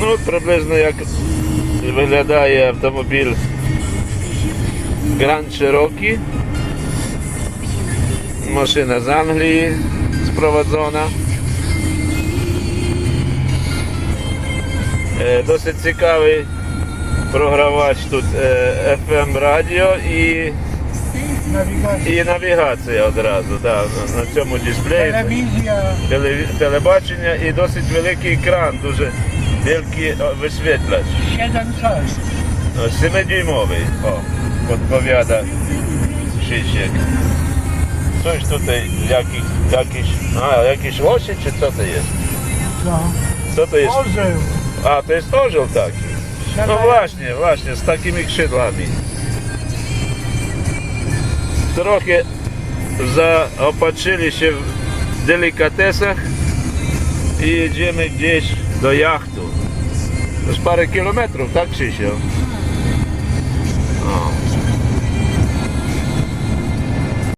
Ну, приблизно як виглядає автомобіль Grand Cherokee. Машина з Англії спроводжена. Е, Досить цікавий програвач тут е, FM радіо і, Навігація. і навігація одразу да, на- на цьому дисплеї. Телевізія. Телебачення і досить великий екран, дуже wielki o, wyświetlacz. 7-6. No, 7-dymowy, o, podpowiada Krzysiek. Coś tutaj, jakiś, jakiś, a, jakiś łosie, czy co to jest? Co to jest? Orzeł. A, to jest orzeł taki. No właśnie, właśnie, z takimi skrzydłami. Trochę zaopatrzyli się w delikatesach i jedziemy gdzieś do jachtu. To już parę kilometrów, tak? O.